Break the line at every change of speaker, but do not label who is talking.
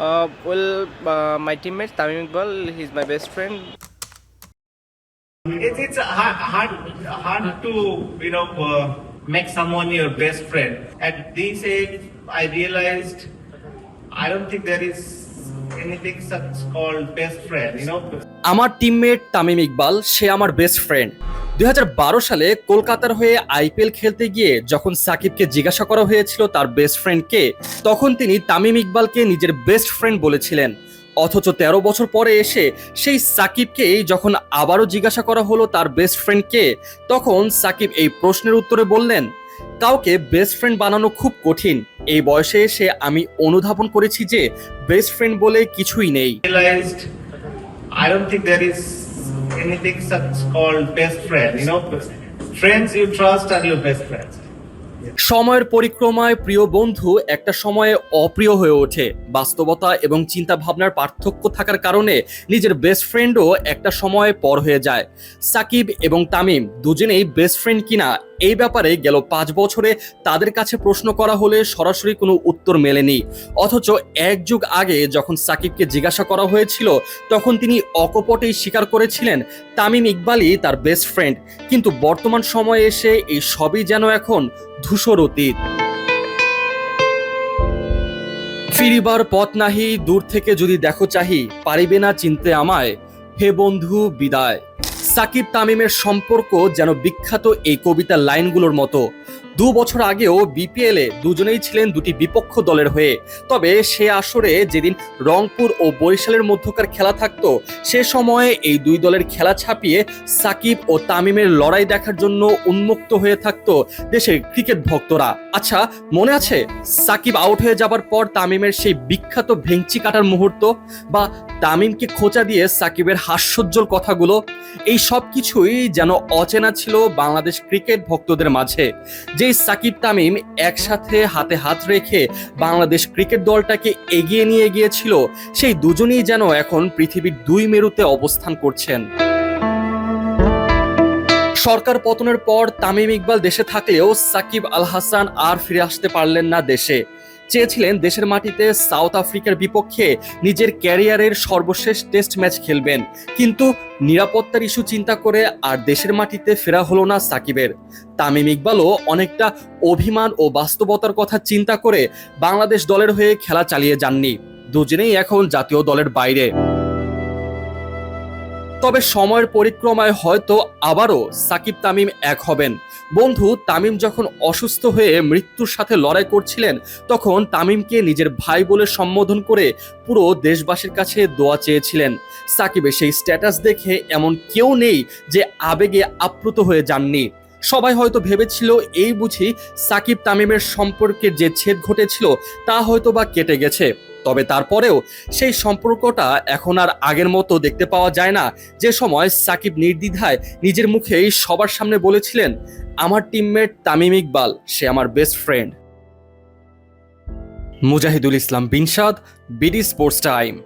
Uh, well, uh, my teammate Tamim Iqbal, he's my best friend.
It's, it's hard, hard, hard to, you know, uh, make someone your best friend. At this age, I realized I don't think there is
আমার teammate Tamim Iqbal, সে আমার best friend দুই হাজার বারো সালে কলকাতার হয়ে IPL খেলতে গিয়ে যখন সাকিবকে জিজ্ঞাসা করা হয়েছিল তার বেস্ট ফ্রেন্ডকে তখন তিনি তামিম ইকবালকে নিজের বেস্ট ফ্রেন্ড বলেছিলেন। অথচ তেরো বছর পরে এসে সেই সাকিবকেই যখন আবারও জিজ্ঞাসা করা হলো তার বেস্ট ফ্রেন্ডকে তখন সাকিব এই প্রশ্নের উত্তরে বললেন, কাউকে বেস্ট ফ্রেন্ড বানানো খুব কঠিন। এই বয়সে এসে আমি অনুধাবন করেছি যে বেস্ট ফ্রেন্ড বলে কিছুই নেই। সময়ের পরিক্রমায় প্রিয় বন্ধু একটা সময়ে অপ্রিয় হয়ে ওঠে। বাস্তবতা এবং চিন্তা ভাবনার পার্থক্য থাকার কারণে নিজের বেস্ট ফ্রেন্ডও একটা সময়ে পর হয়ে যায়। সাকিব এবং তামিম দুজনেই বেস্ট ফ্রেন্ড কিনা এই ব্যাপারে গেল পাঁচ বছরে তাদের কাছে প্রশ্ন করা হলে সরাসরি কোনো উত্তর মেলেনি। অথচ এক যুগ আগে যখন সাকিবকে জিজ্ঞাসা করা হয়েছিল, তখন তিনি অকপটেই স্বীকার করেছিলেন তামিম ইকবালই তার বেস্ট ফ্রেন্ড কিন্তু বর্তমান সময়ে এসে এই সবই যেন এখন ধূসর অতীত। ফিরিবার পথ নাহি, দূর থেকে যদি দেখো চাহি, পারিবে না চিনতে আমায়। হে বন্ধু, বিদায়। সাকিব তামিমের সম্পর্ক যেন বিখ্যাত এই কবিতার লাইনগুলোর মতো। দু বছর আগেও বিপিএলে দুজনেই ছিলেন দুটি বিপক্ষ দলের হয়ে। তবে সে আসরে যেদিন রংপুর ও বরিশালের মধ্যকার খেলা থাকতো, সে সময়ে এই দুই দলের খেলা ছাপিয়ে সাকিব ও তামিমের লড়াই দেখার জন্য উন্মুক্ত হয়ে থাকতো দেশের ক্রিকেট ভক্তরা। আচ্ছা মনে আছে সাকিব আউট হয়ে যাবার পর তামিমের সেই বিখ্যাত ভেঞ্চি কাটার মুহূর্ত? বা তামিমকে খোঁচা দিয়ে সাকিবের হাস্যোজ্জ্বল কথাগুলো? এই সব কিছুই যেন অচেনা ছিল বাংলাদেশ ক্রিকেট ভক্তদের মাঝে। যেই সাকিব তামিম একসাথে হাতে হাত রেখে বাংলাদেশ ক্রিকেট দলটাকে এগিয়ে নিয়ে গিয়েছিল, সেই দুজনেই যেন এখন পৃথিবীর দুই মেরুতে অবস্থান করছেন। সরকার পতনের পর তামিম ইকবাল দেশে থাকলেও সাকিব আল হাসান আর ফিরে আসতে পারলেন না দেশে। চেয়েছিলেন দেশের মাটিতে সাউথ আফ্রিকার বিপক্ষে নিজের ক্যারিয়ারের সর্বশেষ টেস্ট ম্যাচ খেলবেন। কিন্তু নিরাপত্তার ইস্যু চিন্তা করে আর দেশের মাটিতে ফেরা হলো না সাকিবের। তামিম ইকবালও অনেকটা অভিমান ও বাস্তবতার কথা চিন্তা করে বাংলাদেশ দলের হয়ে খেলা চালিয়ে যাননি। দুজনেই এখন জাতীয় দলের বাইরে। তবে সময়ের পরিক্রমায় হয়তো আবারও সাকিব তামিম এক হবেন। বন্ধু, তামিম যখন অসুস্থ হয়ে মৃত্যুর সাথে লড়াই করছিলেন, তখন তামিমকে নিজের ভাই বলে সম্বোধন করে পুরো দেশবাসীর কাছে দোয়া চেয়েছিলেন। সাকিবের সেই স্ট্যাটাস দেখে এমন কেউ নেই যে আবেগে আপ্লুত হয়ে যাননি। সবাই হয়তো ভেবেছিল, এই বুঝি সাকিব তামিমের সম্পর্কের যে ছেদ ঘটেছিল তা হয়তো বা কেটে গেছে। তবে তারপরেও সেই সম্পর্কটা এখন আর আগের মতো দেখতে পাওয়া যায় না। যে সময় সাকিব নির্দ্বিধায় নিজের মুখেই সবার সামনে বলেছিলেন, আমার টিমমেট তামিম ইকবাল, সে আমার best friend Mujahidul Islam, Binshad, BD sports time.